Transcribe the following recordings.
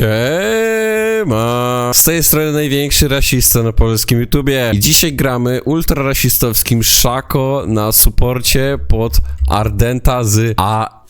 Siema! Z tej strony największy rasista na polskim YouTubie. I dzisiaj gramy ultrarasistowskim Szako na suporcie pod Ardenta z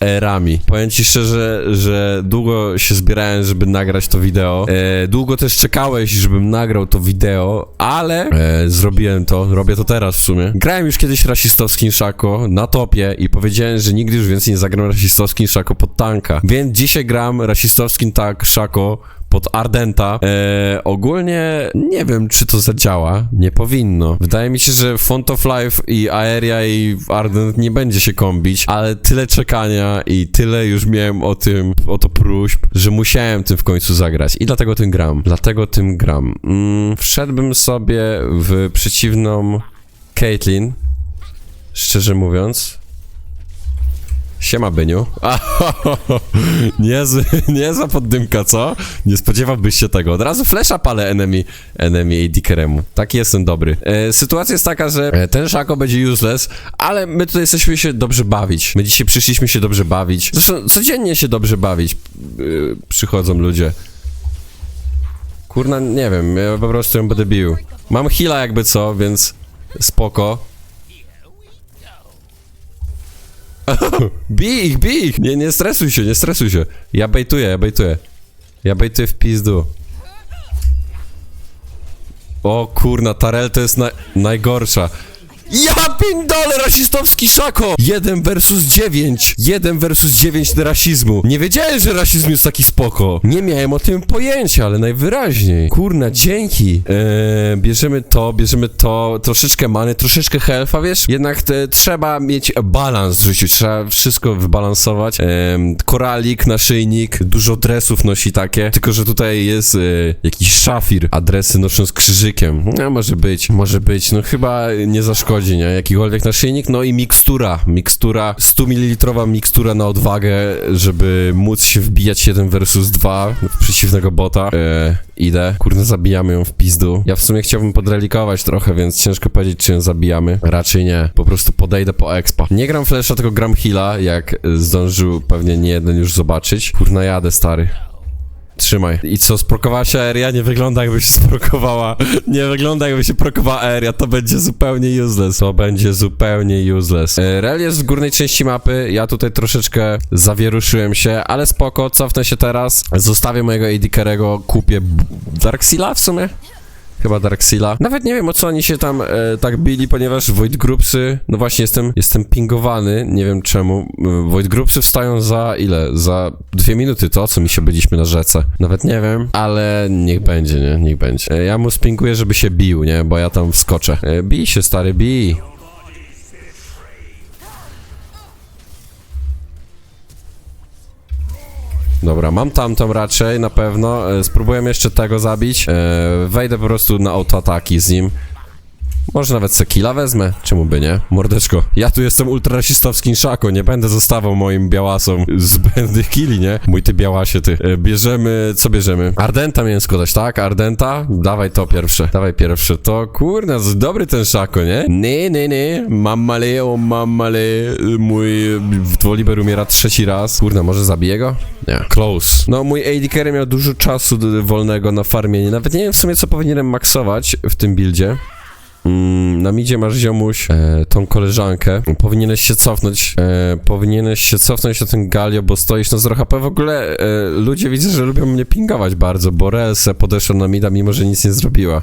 AR-ami. Powiem ci szczerze, że długo się zbierałem, żeby nagrać to wideo. E, długo też czekałeś, żebym nagrał to wideo, ale e, zrobiłem to, robię to teraz w sumie. Grałem już kiedyś rasistowskim Szako na topie i powiedziałem, że nigdy już więcej nie zagram rasistowskim Szako pod tanka. Więc dzisiaj gram rasistowskim tak Szako pod Ardenta. E, ogólnie nie wiem, czy to zadziała. Nie powinno. Wydaje mi się, że Font of Life i Aeria i Ardent nie będzie się kombić, ale tyle czekania i tyle już miałem o tym, o to próśb, że musiałem tym w końcu zagrać i dlatego tym gram. Dlatego tym gram. Mm, wszedłbym sobie w przeciwną Caitlyn, szczerze mówiąc. Siema, Byniu. Niezły, niezła poddymka, co? Nie spodziewałbyś się tego. Od razu flesza palę enemy, enemy AD Keremu. Taki jestem dobry. E, sytuacja jest taka, że e, ten Szako będzie useless, ale my tutaj jesteśmy się dobrze bawić. My dzisiaj przyszliśmy się dobrze bawić. Zresztą codziennie się dobrze bawić. E, przychodzą ludzie. Kurna, nie wiem, ja po prostu ją będę bił. Mam heala jakby co, więc spoko. Bij ich, bij ich! Nie, nie stresuj się, nie stresuj się. Ja bejtuję, ja bejtuję. Ja bejtuję w pizdu. O kurna, Tarel to jest na, najgorsza. Ja pindole, rasistowski szako! 1 versus 9. 1 versus 9 rasizmu. Nie wiedziałem, że rasizm jest taki spoko. Nie miałem o tym pojęcia, ale najwyraźniej. Kurna, dzięki. Eee, bierzemy to, bierzemy to, troszeczkę many, troszeczkę health'a, wiesz? Jednak te, trzeba mieć balans w życiu, trzeba wszystko wybalansować. Eee, koralik, naszyjnik, dużo dresów nosi takie, tylko że tutaj jest e, jakiś szafir, a dresy noszą z krzyżykiem. No, może być, może być, no chyba nie zaszkodzi, nie? Jakikolwiek naszyjnik, no i mikstura, mikstura, 100 ml mikstura na odwagę, żeby móc się wbijać 1 versus 2 w przeciwnego bota. E, idę, kurde, zabijamy ją w pizdu. Ja w sumie chciałbym podrelikować trochę, więc ciężko powiedzieć, czy ją zabijamy. Raczej nie, po prostu podejdę po expa. Nie gram flesza, tylko gram heala, jak zdążył pewnie nie jeden już zobaczyć. Kurna, jadę, stary. Trzymaj. I co, sprokowała się Aeria? Nie wygląda jakby się sprokowała. Nie wygląda jakby się prokowała Aeria. To będzie zupełnie useless. To będzie zupełnie useless. E, Rel jest w górnej części mapy. Ja tutaj troszeczkę zawieruszyłem się, ale spoko, cofnę się teraz. Zostawię mojego AD Carry'ego, kupię B- Darkseala w sumie? Chyba Darkseala. Nawet nie wiem o co oni się tam e, tak bili, ponieważ Void Groupsy, no właśnie jestem, jestem pingowany, nie wiem czemu. E, Void Groupsy wstają za ile? Za dwie minuty to, co mi się byliśmy na rzece. Nawet nie wiem, ale niech będzie, nie? Niech będzie. E, ja mu spinguję, żeby się bił, nie? Bo ja tam wskoczę. E, bij się, stary, bij. Dobra, mam tamtą raczej, na pewno. E, Spróbuję jeszcze tego zabić. E, wejdę po prostu na autoataki z nim. Może nawet se killa wezmę, czemu by nie? Mordeczko, ja tu jestem ultrarasistowskim szako, nie będę zostawał moim białasom zbędnych killi, nie? Mój ty białasie, ty. E, bierzemy, co bierzemy? Ardenta mięsko dać, tak? Ardenta? Dawaj to pierwsze, dawaj pierwsze. To, kurna, z- dobry ten szako, nie? Nie, nie, nie, mamale, o mamale, mój Woliber umiera trzeci raz. Kurna, może zabiję go? Nie. Close. No, mój AD carry miał dużo czasu wolnego na farmienie, nawet nie wiem w sumie, co powinienem maksować w tym buildzie. Mm, na midzie masz ziomuś e, tą koleżankę. Powinieneś się cofnąć. E, powinieneś się cofnąć na ten Galio, bo stoisz na 0 HP. W ogóle e, ludzie widzę, że lubią mnie pingować bardzo, bo Relse podeszła na mida, mimo że nic nie zrobiła.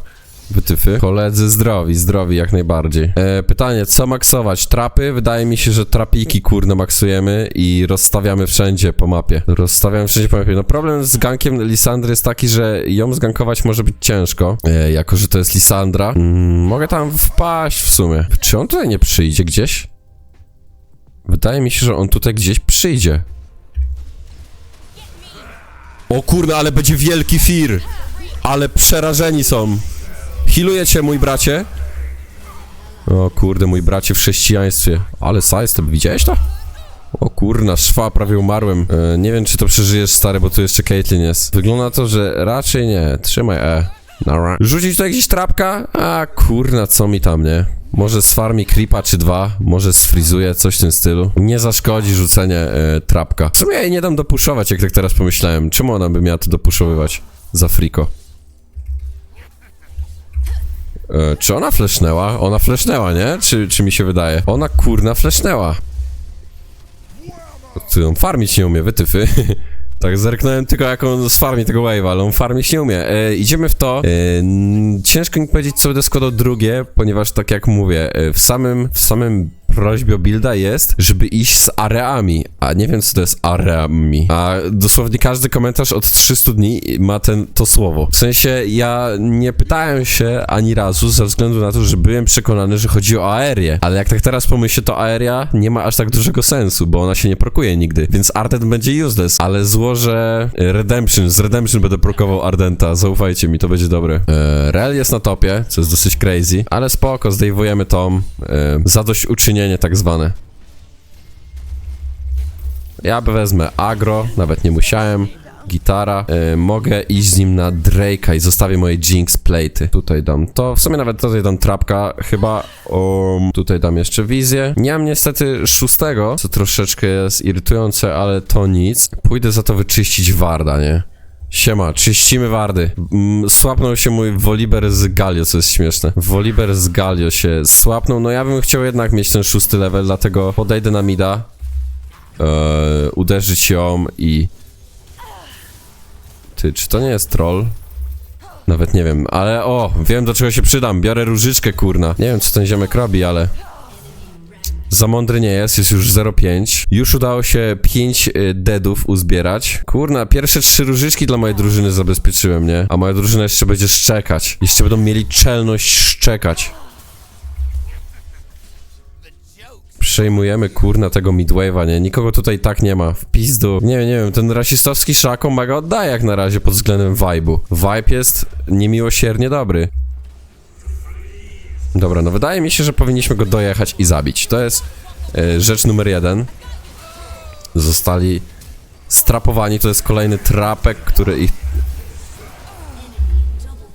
Wytyfy. Koledzy zdrowi, zdrowi jak najbardziej. E, pytanie, co maksować? Trapy? Wydaje mi się, że trapiki kurno maksujemy i rozstawiamy wszędzie po mapie. Rozstawiamy wszędzie po mapie. No problem z gankiem Lisandry jest taki, że ją zgankować może być ciężko, e, jako że to jest Lisandra. Mm, mogę tam wpaść w sumie. Czy on tutaj nie przyjdzie gdzieś? Wydaje mi się, że on tutaj gdzieś przyjdzie. O kurde, ale będzie wielki fir! Ale przerażeni są. Healuję cię, mój bracie. O kurde, mój bracie w chrześcijaństwie. Ale sajstep, widziałeś to? O kurna, szwa, prawie umarłem. E, nie wiem, czy to przeżyjesz, stary, bo tu jeszcze Caitlyn jest. Wygląda to, że raczej nie. Trzymaj E. Nara. Rzucić tutaj gdzieś trapka? A kurna, co mi tam, nie? Może sfarmi creepa czy dwa, może sfrizuje, coś w tym stylu. Nie zaszkodzi rzucenie e, trapka. Czemu ja jej nie dam dopuszować, jak tak teraz pomyślałem? Czemu ona by miała to dopuszowywać za friko? E, czy ona flashnęła? Ona flashnęła, nie? Czy, czy mi się wydaje? Ona kurna flashnęła. Ty on farmić nie umie, wytyfy. Tak, zerknąłem tylko jak on sfarmi tego wave'a, ale on farmić nie umie. E, idziemy w to. E, ciężko mi powiedzieć, co będę składał drugie, ponieważ tak jak mówię, e, w samym, w samym prośbie builda jest, żeby iść z areami, a nie wiem co to jest areami. A dosłownie każdy komentarz od 300 dni ma ten, to słowo. W sensie ja nie pytałem się ani razu ze względu na to, że byłem przekonany, że chodzi o aerię, ale jak tak teraz pomyślę, to aeria nie ma aż tak dużego sensu, bo ona się nie prokuje nigdy, więc Ardent będzie useless, ale złożę Redemption, z Redemption będę prokował Ardenta, zaufajcie mi, to będzie dobre. E, Rel jest na topie, co jest dosyć crazy, ale spoko, zdejmujemy tą e, zadośćuczynienie tak zwane. Ja wezmę agro, nawet nie musiałem. Gitara. E, mogę iść z nim na Drake'a i zostawię moje Jinx platy. Tutaj dam to. W sumie nawet tutaj dam trapka. Chyba um, tutaj dam jeszcze wizję. Nie mam niestety szóstego, co troszeczkę jest irytujące, ale to nic. Pójdę za to wyczyścić Warda, nie? Siema, czyścimy wardy. Mm, Słapnął się mój Woliber z Galio, co jest śmieszne. Woliber z Galio się słapnął. No ja bym chciał jednak mieć ten szósty level, dlatego podejdę na mida. Eee, uderzyć ją i... Ty, czy to nie jest troll? Nawet nie wiem, ale o, wiem do czego się przydam. Biorę różyczkę, kurna. Nie wiem, co ten ziomek robi, ale... Za mądry nie jest, jest już 0,5. Już udało się 5 y, deadów uzbierać. Kurna, pierwsze trzy różyczki dla mojej drużyny zabezpieczyłem, nie? A moja drużyna jeszcze będzie szczekać. Jeszcze będą mieli czelność szczekać. Przejmujemy kurna tego midwave'a, nie? Nikogo tutaj tak nie ma. W pizdu. Nie wiem, nie wiem, ten rasistowski szako maga oddaje jak na razie pod względem vibe'u. Vibe jest niemiłosiernie dobry. Dobra, no wydaje mi się, że powinniśmy go dojechać i zabić. To jest e, rzecz numer jeden. Zostali strapowani, to jest kolejny trapek, który ich...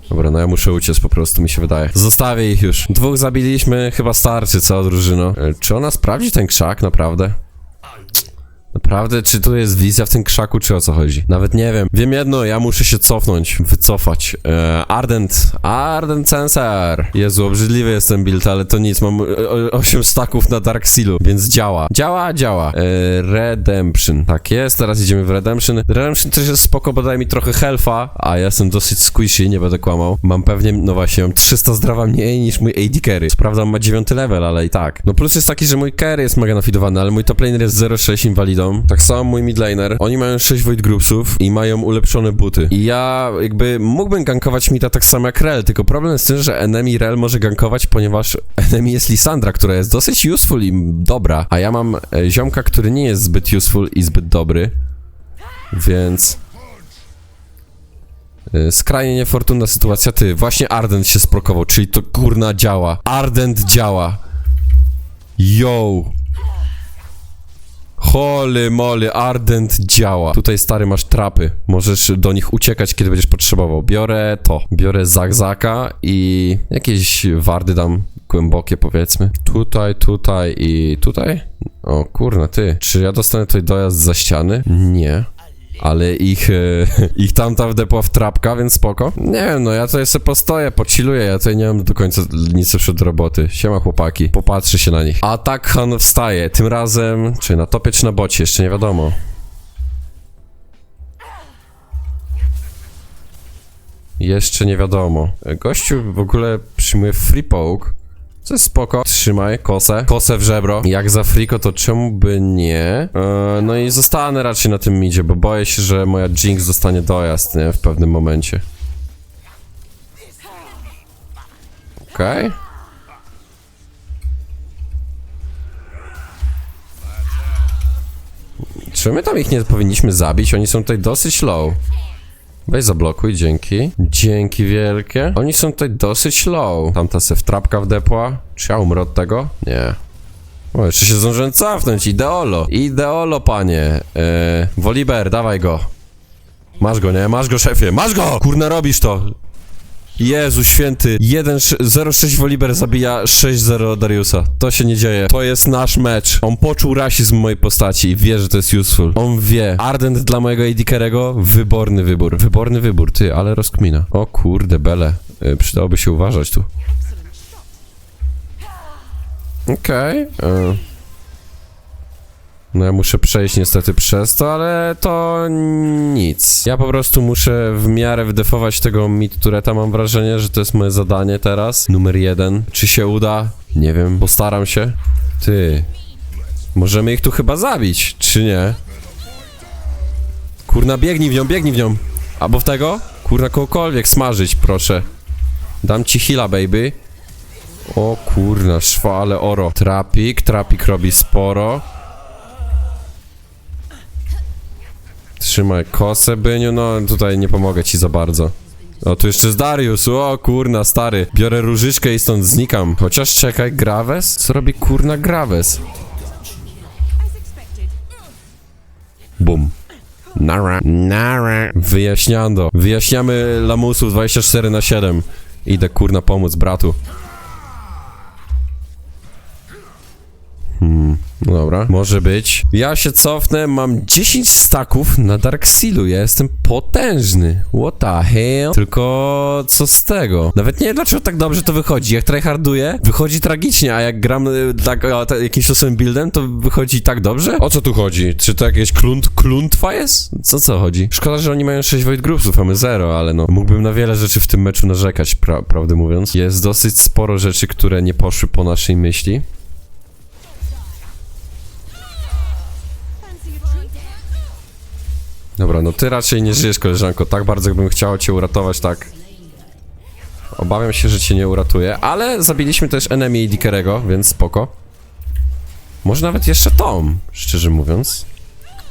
Dobra, no ja muszę uciec po prostu, mi się wydaje. Zostawię ich już. Dwóch zabiliśmy, chyba starczy, cała drużyno. E, Czy ona sprawdzi ten krzak, naprawdę? Naprawdę, czy tu jest wizja w tym krzaku, czy o co chodzi? Nawet nie wiem. Wiem jedno, ja muszę się cofnąć, wycofać. E, Ardent, Ardent Sensor. Jezu, obrzydliwy jest ten build, ale to nic, mam 8 staków na Dark Sealu, więc działa. Działa, działa. E, Redemption. Tak jest, teraz idziemy w Redemption. Redemption też jest spoko, bo daje mi trochę health'a, a ja jestem dosyć squishy, nie będę kłamał. Mam pewnie, no właśnie, mam 300 zdrowa mniej niż mój AD carry. Sprawdzam, ma 9 level, ale i tak. No plus jest taki, że mój carry jest mega nafidowany, ale mój top laner jest 0,6 invalidą. Tak samo mój mid laner. Oni mają 6 void groupsów i mają ulepszone buty. I ja jakby mógłbym gankować mida tak samo jak Rel, tylko problem jest tym, że enemy Rel może gankować, ponieważ enemy jest Lisandra, która jest dosyć useful i dobra, a ja mam e, ziomka, który nie jest zbyt useful i zbyt dobry. Więc... E, Skrajnie niefortunna sytuacja. Ty, właśnie Ardent się sprokował, czyli to kurna działa. Ardent działa. Yo! Holy moly, Ardent działa. Tutaj stary masz trapy. Możesz do nich uciekać, kiedy będziesz potrzebował. Biorę to. Biorę Zagzaka i jakieś wardy dam głębokie powiedzmy. Tutaj, tutaj i tutaj. O kurna, ty. Czy ja dostanę tutaj dojazd za ściany? Nie. Ale ich, e, ich tamta wdepła w trapka, więc spoko. Nie wiem, no ja tutaj sobie postoję, pociluję, ja tutaj nie mam do końca nic do roboty. Siema chłopaki, popatrzy się na nich. A tak Han wstaje, tym razem, czy na topie, czy na bocie, jeszcze nie wiadomo. Jeszcze nie wiadomo. Gościu w ogóle przyjmuje free poke. Co jest spoko. Trzymaj, kosę. Kosę w żebro. Jak za friko, to czemu by nie? E, no i zostanę raczej na tym midzie, bo boję się, że moja Jinx dostanie dojazd, nie? W pewnym momencie. Okej. Czy my tam ich nie powinniśmy zabić? Oni są tutaj dosyć low. Weź zablokuj, dzięki. Dzięki wielkie. Oni są tutaj dosyć low. Tamta se w trapka wdepła. Czy ja umrę od tego? Nie. O, jeszcze się zdążyłem cofnąć. Ideolo. Ideolo, panie. Yy, Woliber, dawaj go. Masz go, nie? Masz go, szefie. Masz go! Kurna, robisz to. Jezu święty. 1-0-6 Woliber zabija 6-0 Dariusa. To się nie dzieje. To jest nasz mecz. On poczuł rasizm mojej postaci i wie, że to jest useful. On wie. Ardent dla mojego AD Carry'ego? Wyborny wybór. Wyborny wybór, ty, ale rozkmina. O kurde, bele. Y, przydałoby się uważać tu. Okej. y. No ja muszę przejść niestety przez to, ale to nic. Ja po prostu muszę w miarę wydefować tego mid tureta. Mam wrażenie, że to jest moje zadanie teraz. Numer jeden. Czy się uda? Nie wiem, postaram się. Ty. Możemy ich tu chyba zabić, czy nie? Kurna, biegnij w nią, biegnij w nią. Albo w tego? Kurna, kogokolwiek smażyć, proszę. Dam ci heala, baby. O kurna, szwa, ale oro. Trapik, trapik robi sporo. Trzymaj kosę, Byniu, no tutaj nie pomogę ci za bardzo. O, tu jeszcze jest Darius, o kurna, stary. Biorę różyczkę i stąd znikam. Chociaż czekaj, Graves? Co robi kurna Graves? Bum. Nara. Nara. Wyjaśniando. Wyjaśniamy lamusów 24 na 7. Idę kurna pomóc bratu. Hmm, dobra, może być. Ja się cofnę, mam 10 staków na Dark Sealu, ja jestem potężny. What the hell? Tylko co z tego? Nawet nie wiem dlaczego tak dobrze to wychodzi. Jak tryharduję, wychodzi tragicznie, a jak gram y, tak, a, ta, jakimś losowym buildem, to wychodzi tak dobrze? O co tu chodzi? Czy to jakieś klunt, kluntwa jest? Co co chodzi? Szkoda, że oni mają 6 Void Groupsów, a my 0, ale no, mógłbym na wiele rzeczy w tym meczu narzekać, pra prawdę mówiąc. Jest dosyć sporo rzeczy, które nie poszły po naszej myśli. Dobra, no ty raczej nie żyjesz, koleżanko. Tak bardzo jakbym chciał cię uratować, tak. Obawiam się, że cię nie uratuję, ale zabiliśmy też enemy Dickerego, więc spoko. Może nawet jeszcze Tom, szczerze mówiąc.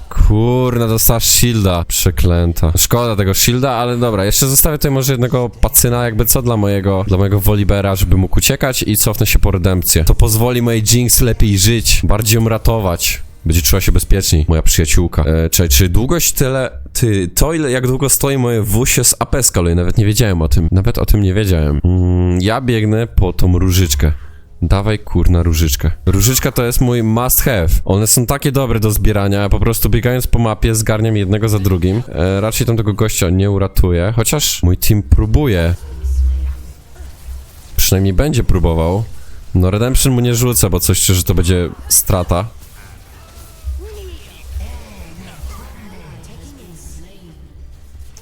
Kurna, dostałaś shielda. Przeklęta. Szkoda tego shielda, ale dobra, jeszcze zostawię tutaj może jednego pacyna, jakby co dla mojego, dla mojego Wolibera, żeby mógł uciekać i cofnę się po redempcję. To pozwoli mojej Jinx lepiej żyć, bardziej ją ratować. Będzie czuła się bezpieczniej, moja przyjaciółka. E, czy, czy długość tyle... Ty, to ile, jak długo stoi moje wusie z AP z nawet nie wiedziałem o tym. Nawet o tym nie wiedziałem. Mm, ja biegnę po tą różyczkę. Dawaj kurna różyczkę. Różyczka to jest mój must have. One są takie dobre do zbierania, po prostu biegając po mapie zgarniam jednego za drugim. E, raczej tam tego gościa nie uratuję, chociaż mój team próbuje. Przynajmniej będzie próbował. No Redemption mu nie rzucę, bo coś czuję, że to będzie strata.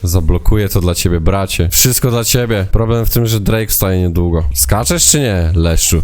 Zablokuję to dla ciebie, bracie. Wszystko dla ciebie. Problem w tym, że Drake staje niedługo. Skaczesz czy nie, Leszczu?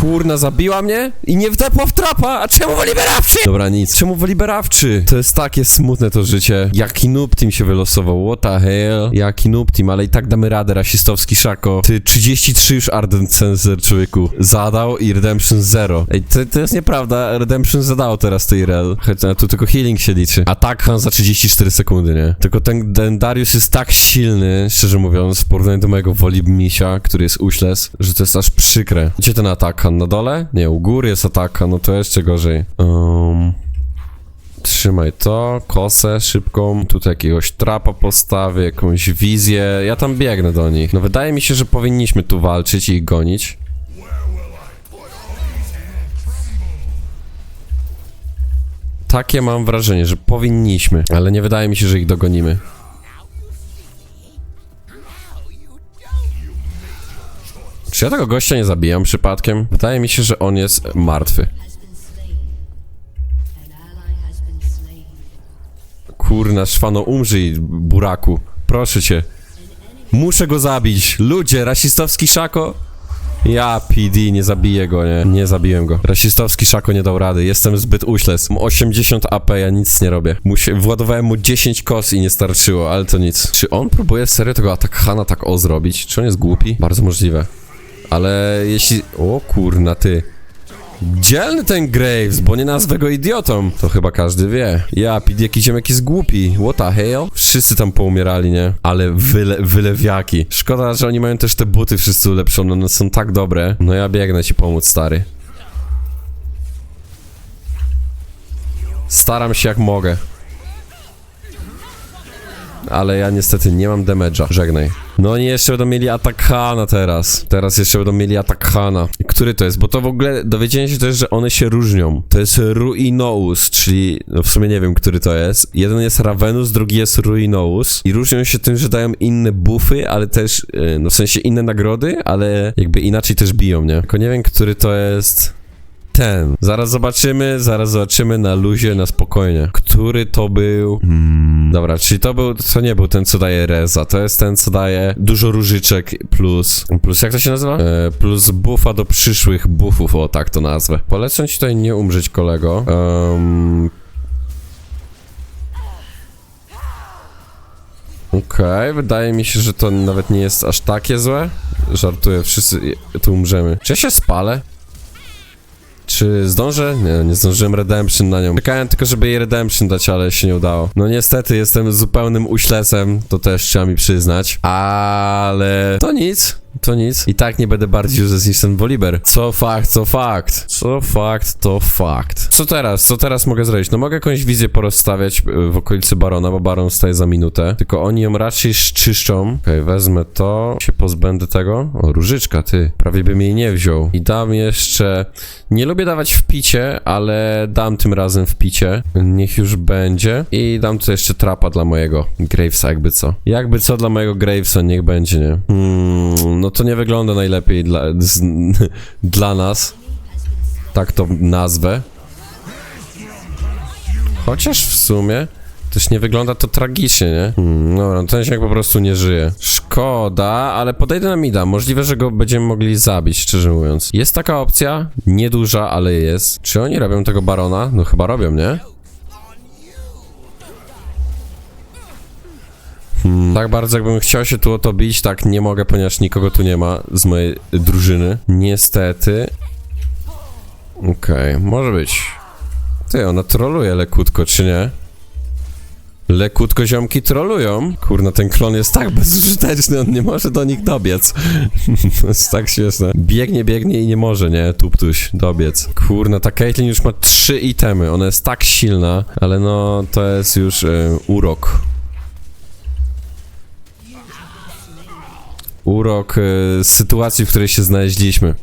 Kurna, zabiła mnie i nie wdepła w trapa, a czemu woliberawczy? Dobra, nic. Czemu woliberawczy? To jest takie smutne to życie. Jaki noob team się wylosował, what the hell? Jaki noob team, ale i tak damy radę, rasistowski szako. Ty 33 już Ardent Sensor, człowieku. Zadał i Redemption 0. Ej, to, to jest nieprawda, Redemption zadało teraz tej rel. Choć tu tylko healing się liczy. A tak Han za 34 sekundy, nie? Tylko ten, ten Darius jest tak silny, szczerze mówiąc, w porównaniu do mojego Volibmisia, który jest uśles, że to jest aż przykre. Gdzie ten atak, Han? Na dole? Nie, u góry jest ataka, no to jeszcze gorzej. Um, trzymaj to, kosę szybką, tutaj jakiegoś trapa postawię, jakąś wizję, ja tam biegnę do nich. No wydaje mi się, że powinniśmy tu walczyć i ich gonić. Takie mam wrażenie, że powinniśmy, ale nie wydaje mi się, że ich dogonimy. Czy ja tego gościa nie zabijam przypadkiem? Wydaje mi się, że on jest martwy. Kurna, szwano, umrzyj, buraku. Proszę cię. Muszę go zabić. Ludzie, rasistowski szako. Ja, PD, nie zabiję go, nie. Nie zabiłem go. Rasistowski szako nie dał rady. Jestem zbyt uśles. Mam 80 AP, ja nic nie robię. Musi... Władowałem mu 10 kos i nie starczyło, ale to nic. Czy on próbuje serio tego atak Hana tak o zrobić? Czy on jest głupi? Bardzo możliwe. Ale jeśli... O kurna, ty. Dzielny ten Graves, bo nie nazwę go idiotą. To chyba każdy wie. Ja, jakiś ziomek jest głupi. What the hell? Wszyscy tam poumierali, nie? Ale wyle, wylewiaki. Szkoda, że oni mają też te buty wszyscy ulepszone. One są tak dobre. No ja biegnę ci pomóc, stary. Staram się jak mogę. ale ja niestety nie mam damage'a. Żegnaj. No oni jeszcze będą mieli atak Hana teraz. Teraz jeszcze będą mieli atak Hana. Który to jest? Bo to w ogóle dowiedziałem się też, że one się różnią. To jest Ruinous, czyli no w sumie nie wiem, który to jest. Jeden jest Ravenus, drugi jest Ruinous. I różnią się tym, że dają inne buffy, ale też, yy, no w sensie inne nagrody, ale jakby inaczej też biją, nie? Tylko nie wiem, który to jest ten. Zaraz zobaczymy, zaraz zobaczymy na luzie, na spokojnie. Który to był? Hmm. Dobra, czyli to był, to nie był ten, co daje reza, to jest ten, co daje dużo różyczek plus, plus jak to się nazywa? E, plus buffa do przyszłych buffów, o tak to nazwę. Polecam ci tutaj nie umrzeć, kolego. Um, Okej, wydaje mi się, że to nawet nie jest aż takie złe. Żartuję, wszyscy tu umrzemy. Czy ja się spalę? Czy zdążę? Nie, nie zdążyłem redemption na nią. Czekałem tylko, żeby jej redemption dać, ale się nie udało. No niestety, jestem zupełnym uślecem, to też trzeba mi przyznać. Ale to nic. To nic. I tak nie będę bardziej useless niż ten Volibear. Co fakt, co fakt. Co fakt, to fakt. Co teraz? Co teraz mogę zrobić? No mogę jakąś wizję porozstawiać y, w okolicy Barona, bo Baron staje za minutę. Tylko oni ją raczej szczyszczą. Okej, wezmę to. Się pozbędę tego. O, różyczka, ty. Prawie bym jej nie wziął. I dam jeszcze... Nie lubię dawać w picie, ale dam tym razem w picie. Niech już będzie. I dam tu jeszcze trapa dla mojego Gravesa, jakby co. Jakby co dla mojego Gravesa, niech będzie, nie? Hmm, no to nie wygląda najlepiej dla, z, dla nas. Tak to nazwę. Chociaż w sumie też nie wygląda to tragicznie, nie? Hmm, dobra, no ten się po prostu nie żyje. Szkoda, ale podejdę na mida. Możliwe, że go będziemy mogli zabić, szczerze mówiąc. Jest taka opcja, nieduża, ale jest. Czy oni robią tego barona? No chyba robią, nie? Hmm, tak bardzo jakbym chciał się tu o to bić, tak nie mogę, ponieważ nikogo tu nie ma z mojej drużyny. Niestety. Okej, może być. Ty, ona troluje lekutko, czy nie? Lekutko ziomki trolują. Kurna, ten klon jest tak bezużyteczny, on nie może do nich dobiec. to jest tak śmieszne. Biegnie, biegnie i nie może, nie? Tuptuś, dobiec. Kurna, ta Caitlyn już ma trzy itemy, ona jest tak silna, ale no, to jest już y, urok. Urok y, sytuacji, w której się znaleźliśmy.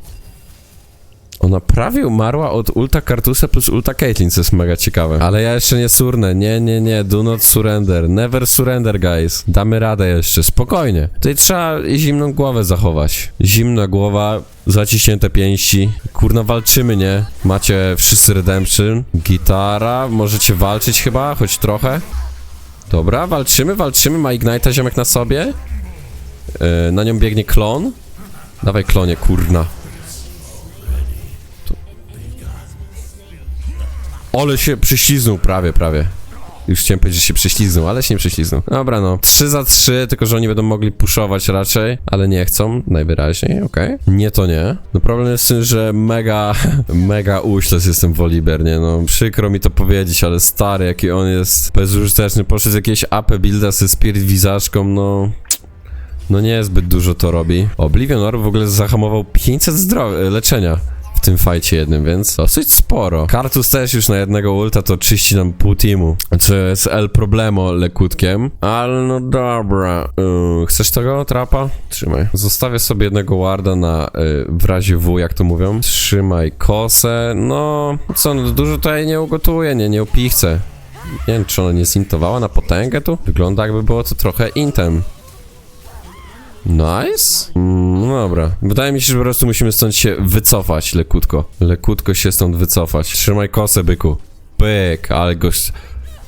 Ona prawie umarła od ulta Kartusa plus ulta Caitlyn, co jest mega ciekawe. Ale ja jeszcze nie surnę. Nie, nie, nie. Do not surrender. Never surrender, guys. Damy radę jeszcze. Spokojnie. Tutaj trzeba zimną głowę zachować. Zimna głowa, zaciśnięte pięści. Kurna, walczymy, nie? Macie wszyscy redemption. Gitara. Możecie walczyć chyba, choć trochę. Dobra, walczymy, walczymy. Ma Ignite'a ziomek na sobie. Yy, na nią biegnie klon. Dawaj klonie, kurna. Ole się prześliznął, prawie, prawie. Już chciałem powiedzieć, że się prześliznął, ale się nie prześliznął. Dobra, no. 3 za 3, tylko że oni będą mogli puszować raczej, ale nie chcą, najwyraźniej, okej. Nie, to nie. No problem jest w tym, że mega, mega uśles jestem Woliber, nie no. Przykro mi to powiedzieć, ale stary, jaki on jest bezużyteczny. Poszedł z jakiejś AP builda ze Spirit Wizaczką, no... No nie zbyt dużo to robi. Oblivion Orb w ogóle zahamował 500 zdro- leczenia w tym fajcie jednym, więc dosyć sporo. Kartus też już na jednego ulta to czyści nam pół teamu, co jest el problemo lekutkiem, ale no dobra. Yy, chcesz tego trapa? Trzymaj. Zostawię sobie jednego warda na yy, w razie W, jak to mówią. Trzymaj kosę. No, co, no dużo tutaj nie ugotuję, nie, nie upichcę. Nie wiem, czy ona nie zintowała na potęgę tu? Wygląda jakby było to trochę intem. Nice. No dobra. Wydaje mi się, że po prostu musimy stąd się wycofać lekutko. Lekutko się stąd wycofać. Trzymaj kosę, byku. Byk, ale go...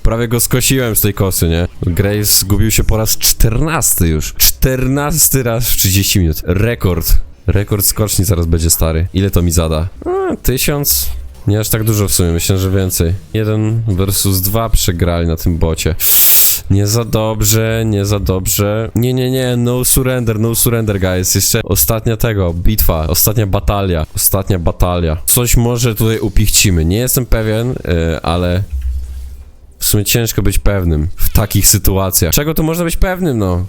Prawie go skosiłem z tej kosy, nie? Grace zgubił się po raz 14 już. 14 raz w 30 minut. Rekord. Rekord skoczni zaraz będzie stary. Ile to mi zada? A, tysiąc? Nie aż tak dużo w sumie, myślę, że więcej. Jeden versus dwa przegrali na tym bocie. Nie za dobrze, nie za dobrze. Nie, nie, nie, no surrender, no surrender, guys. Jeszcze ostatnia tego, bitwa, ostatnia batalia, ostatnia batalia. Coś może tutaj upichcimy. Nie jestem pewien, yy, ale w sumie ciężko być pewnym w takich sytuacjach. Czego tu można być pewnym, no?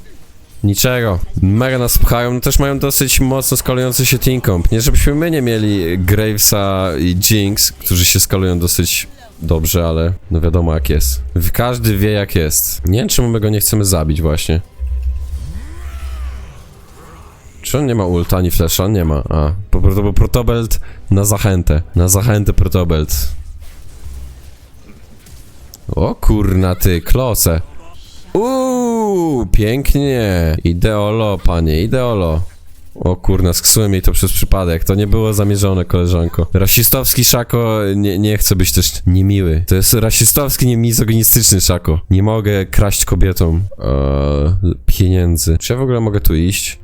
Niczego. Mega nas pchają, no też mają dosyć mocno skalujący się team comp. Nie żebyśmy my nie mieli Gravesa i Jinx, którzy się skalują dosyć dobrze, ale no wiadomo jak jest. Każdy wie jak jest. Nie wiem czemu my go nie chcemy zabić właśnie. Czy on nie ma ulta ani flesza? Nie ma. A, po prostu bo protobelt na zachętę. Na zachętę protobelt. O kurna ty, kloce. Uuu, pięknie. Ideolo, panie, ideolo. O kurna, sksułem jej to przez przypadek. To nie było zamierzone, koleżanko. Rasistowski szako nie, nie chcę być też niemiły. To jest rasistowski, nie mizoginistyczny szako. Nie mogę kraść kobietom eee, pieniędzy. Czy ja w ogóle mogę tu iść?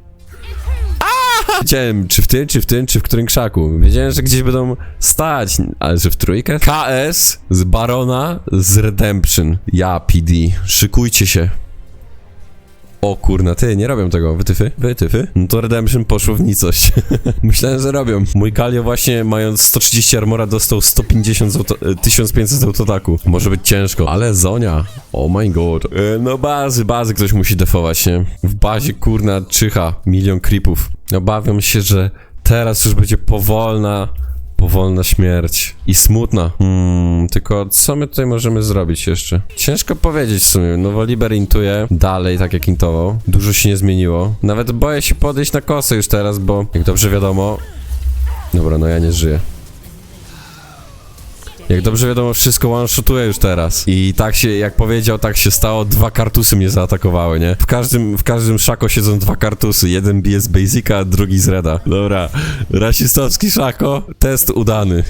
Wiedziałem, czy w tym, czy w tym, czy w którym krzaku. Wiedziałem, że gdzieś będą stać, ale że w trójkę? KS z Barona z Redemption. Ja, PD. Szykujcie się. O kurna, ty, nie robią tego. Wytyfy? Wytyfy? No to Redemption poszło w nicość. Myślałem, że robią. Mój Galio właśnie mając 130 armora dostał 150 z auto, e, 1500 z autotaku. Może być ciężko, ale Zonia. Oh my god. E, no bazy, bazy ktoś musi defować, nie? W bazie kurna czyha milion creepów. Obawiam się, że teraz już będzie powolna, powolna śmierć. I smutna. Hmm, tylko co my tutaj możemy zrobić jeszcze? Ciężko powiedzieć w sumie. No Woliber intuje dalej, tak jak intował. Dużo się nie zmieniło. Nawet boję się podejść na kosę już teraz, bo jak dobrze wiadomo... Dobra, no ja nie żyję. Jak dobrze wiadomo, wszystko one-shotuje już teraz. I tak się, jak powiedział, tak się stało. Dwa kartusy mnie zaatakowały, nie? W każdym, w każdym szako siedzą dwa kartusy. Jeden bije z Basica, drugi z Reda. Dobra, rasistowski szako, test udany.